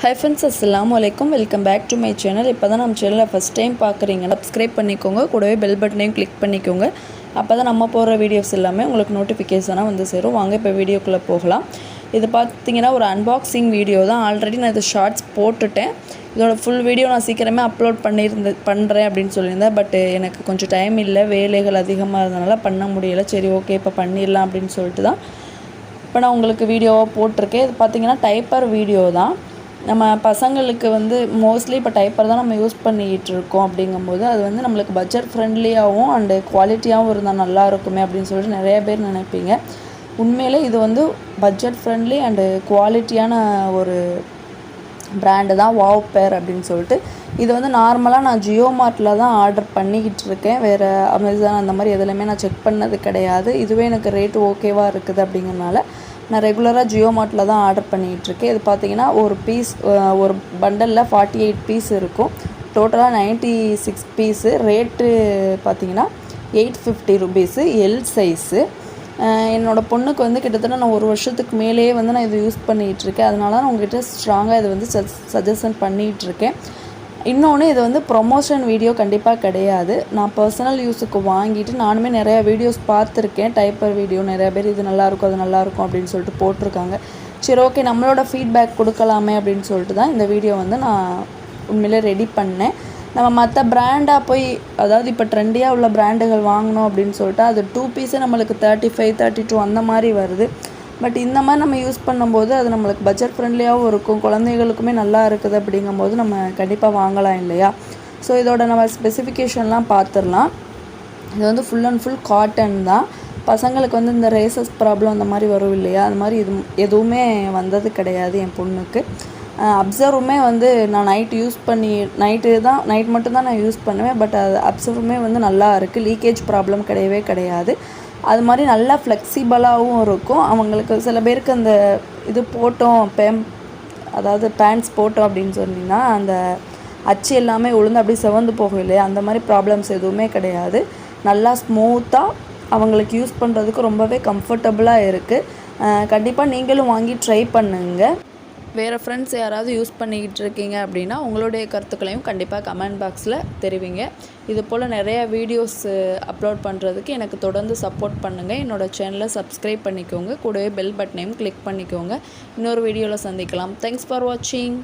High friends அஸ்லாம் வலைக்கும் welcome back to my channel இப்போ தான் நம்ம சேனலை ஃபஸ்ட் டைம் பார்க்குறீங்க சப்ஸ்கிரைப் பண்ணிக்கோங்க. கூடவே பெல் பட்டனையும் கிளிக் பண்ணிக்கோங்க. அப்போ தான் நம்ம போடுற வீடியோஸ் எல்லாமே உங்களுக்கு நோட்டிஃபிகேஷனாக வந்து சேரும். வாங்க இப்போ வீடியோக்குள்ளே போகலாம். இது பார்த்தீங்கன்னா ஒரு அன்பாக்சிங் வீடியோ தான். ஆல்ரெடி நான் இது ஷார்ட்ஸ் போட்டுட்டேன். இதோட ஃபுல் வீடியோ நான் சீக்கிரமே அப்லோட் பண்ணியிருந்து பண்ணுறேன் அப்படின்னு சொல்லியிருந்தேன். பட் எனக்கு கொஞ்சம் டைம் இல்லை. வேலைகள் அதிகமாக இருந்தனால பண்ண முடியலை. சரி ஓகே இப்போ பண்ணிடலாம் அப்படின்னு சொல்லிட்டு தான் இப்போ நான் உங்களுக்கு வீடியோவாக போட்டிருக்கேன். இது பார்த்தீங்கன்னா டைப்பர் வீடியோ தான். நம்ம பசங்களுக்கு வந்து மோஸ்ட்லி இப்போ டைப்பர் தான் நம்ம யூஸ் பண்ணிக்கிட்டு இருக்கோம் அப்படிங்கும்போது அது வந்து நம்மளுக்கு பட்ஜெட் ஃப்ரெண்ட்லியாகவும் அண்டு குவாலிட்டியாகவும் இருந்தால் நல்லா இருக்குமே அப்படின்னு சொல்லிட்டு நிறைய பேர் நினைப்பீங்க. உண்மையிலே இது வந்து பட்ஜெட் ஃப்ரெண்ட்லி அண்டு குவாலிட்டியான ஒரு பிராண்டு தான் வாவ் பேர் அப்படின்னு சொல்லிட்டு. இது வந்து நார்மலாக நான் ஜியோ மார்ட்டில் தான் ஆர்டர் பண்ணிக்கிட்டு இருக்கேன் வேறு அமேசான் அந்த மாதிரி எதுலையுமே நான் செக் பண்ணது கிடையாது. இதுவே எனக்கு ரேட்டு ஓகேவாக இருக்குது அப்படிங்கிறனால நான் ரெகுலராக ஜியோ மார்ட்டில் தான் ஆர்டர் பண்ணிகிட்ருக்கேன் இது பார்த்தீங்கன்னா ஒரு பீஸ் ஒரு பண்டலில் ஃபார்ட்டி எயிட் பீஸ் இருக்கும். டோட்டலாக நைன்ட்டி சிக்ஸ் பீஸு ரேட்டு பார்த்தீங்கன்னா eight fifty rupees L size என்னோடய பொண்ணுக்கு வந்து கிட்டத்தட்ட நான் ஒரு வருஷத்துக்கு மேலேயே வந்து நான் இதை யூஸ் பண்ணிகிட்டு இருக்கேன் அதனால நான் உங்ககிட்ட ஸ்ட்ராங்காக இதை வந்து சஜ் சஜஷன் பண்ணிகிட்டு இருக்கேன் இன்னொன்று இது வந்து ப்ரொமோஷன் வீடியோ கண்டிப்பாக கிடையாது. நான் பர்சனல் யூஸுக்கு வாங்கிட்டு நானுமே நிறையா வீடியோஸ் பார்த்துருக்கேன். டைப்பர் வீடியோ நிறையா பேர் இது நல்லாயிருக்கும் அது நல்லாயிருக்கும் அப்படின்னு சொல்லிட்டு போட்டிருக்காங்க. சரி ஓகே நம்மளோட ஃபீட்பேக் கொடுக்கலாமே அப்படின்னு சொல்லிட்டு தான் இந்த வீடியோ வந்து நான் உண்மையிலே ரெடி பண்ணேன். நம்ம மற்ற பிராண்டாக போய் அதாவது இப்போ ட்ரெண்டியாக உள்ள பிராண்டுகள் வாங்கணும் அப்படின்னு சொல்லிட்டு அது டூ பீஸே நம்மளுக்கு தேர்ட்டி ஃபைவ் தேர்ட்டி டூ அந்த மாதிரி வருது. பட் இந்த மாதிரி நம்ம யூஸ் பண்ணும்போது அது நம்மளுக்கு பட்ஜெட் ஃப்ரெண்ட்லியாகவும் இருக்கும். குழந்தைகளுக்குமே நல்லா இருக்குது அப்படிங்கும்போது நம்ம கண்டிப்பாக வாங்கலாம் இல்லையா? ஸோ இதோட நம்ம ஸ்பெசிஃபிகேஷன்லாம் பார்த்துடலாம் இது வந்து ஃபுல் அண்ட் ஃபுல் காட்டன் தான். பசங்களுக்கு வந்து இந்த ரேசஸ் ப்ராப்ளம் அந்த மாதிரி வரும் இல்லையா? அது மாதிரி இது எதுவுமே வந்தது கிடையாது என் பொண்ணுக்கு. அப்சர்வுமே வந்து நான் நைட்டு யூஸ் பண்ணி நைட்டு தான் நைட் மட்டும்தான் நான் யூஸ் பண்ணுவேன். பட் அது அப்சர்வுமே வந்து நல்லா இருக்குது லீக்கேஜ் ப்ராப்ளம் கிடையவே கிடையாது. அது மாதிரி நல்லா ஃப்ளெக்சிபிளாகவும் இருக்கும். அவங்களுக்கு சில பேருக்கு அந்த இது போட்டோம் பேம் அதாவது பேண்ட்ஸ் போட்டோம் அப்படின்னு சொன்னிங்கன்னா அந்த அச்சு எல்லாமே உளுந்து அப்படியே செவந்து போகும் இல்லையா? அந்த மாதிரி ப்ராப்ளம்ஸ் எதுவுமே கிடையாது. நல்லா ஸ்மூத்தாக அவங்களுக்கு யூஸ் பண்ணுறதுக்கு ரொம்பவே கம்ஃபர்டபுளாக இருக்குது கண்டிப்பாக நீங்களும் வாங்கி ட்ரை பண்ணுங்கள் வேறு ஃப்ரெண்ட்ஸ் யாராவது யூஸ் பண்ணிக்கிட்டு இருக்கீங்க அப்படின்னா உங்களுடைய கருத்துக்களையும் கண்டிப்பாக கமெண்ட் பாக்ஸில் தெரிவிங்க. இது போல் நிறையா வீடியோஸ் அப்லோட் பண்ணுறதுக்கு எனக்கு தொடர்ந்து சப்போர்ட் பண்ணுங்கள் என்னோடய சேனலை சப்ஸ்கிரைப் பண்ணிக்கோங்க. கூடவே பெல் பட்டனையும் கிளிக் பண்ணிக்கோங்க. இன்னொரு வீடியோவில் சந்திக்கலாம். தேங்க்ஸ் ஃபார் வாட்சிங்